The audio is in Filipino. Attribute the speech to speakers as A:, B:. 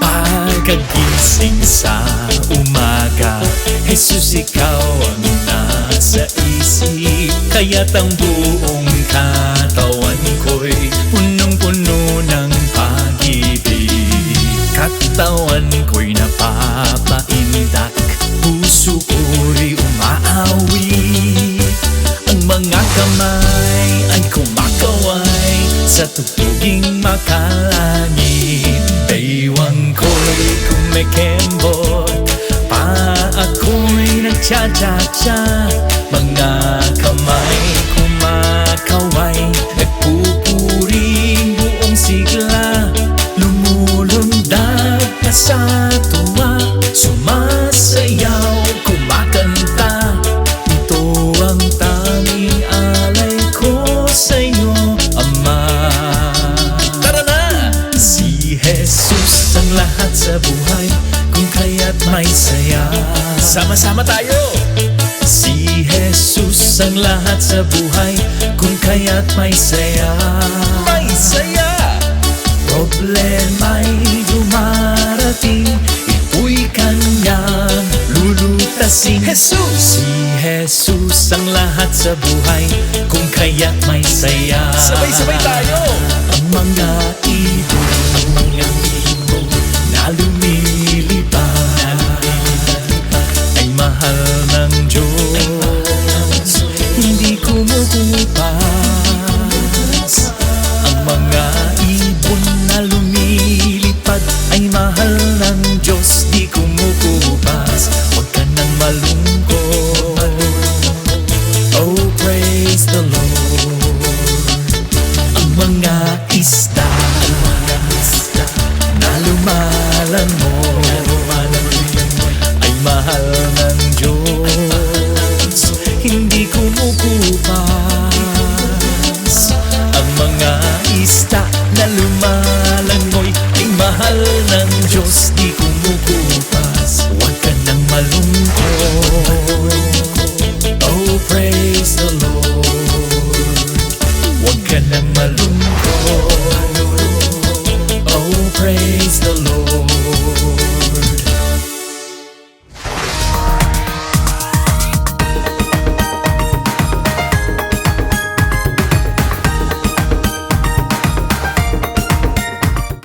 A: Pagkagising sa umaga Jesus, ikaw ang nasa isip Kaya't ang buong katawan kamay ay kumakaway Sa tugtuging makalangit. Baywang ko'y kumikembot Pa ako'y nagtsa-tsa-tsa. Mga kamay kumakaway Jesus ang lahat sa buhay Kung kaya't may saya Sama-sama
B: tayo!
A: Si Jesus ang lahat sa buhay Kung kaya't may saya May saya! Problema'y dumarating Ito'y kanyang lulutasin Jesus! Si Jesus ang lahat sa buhay Kung kaya't may saya Sabay-sabay tayo! Ang mga ibon mahal ng Diyos. Hindi kumukupas. Ang mga ibon na lumilipad Ay mahal ng Diyos. Di kumukupas. Huwag ka nang malungkot. Oh, praise the Lord. Ang mga isda hindi kumukupas. Ang mga ista na lumalangoy Ay mahal ng Diyos di kumukupas. Huwag ka nang malungkot.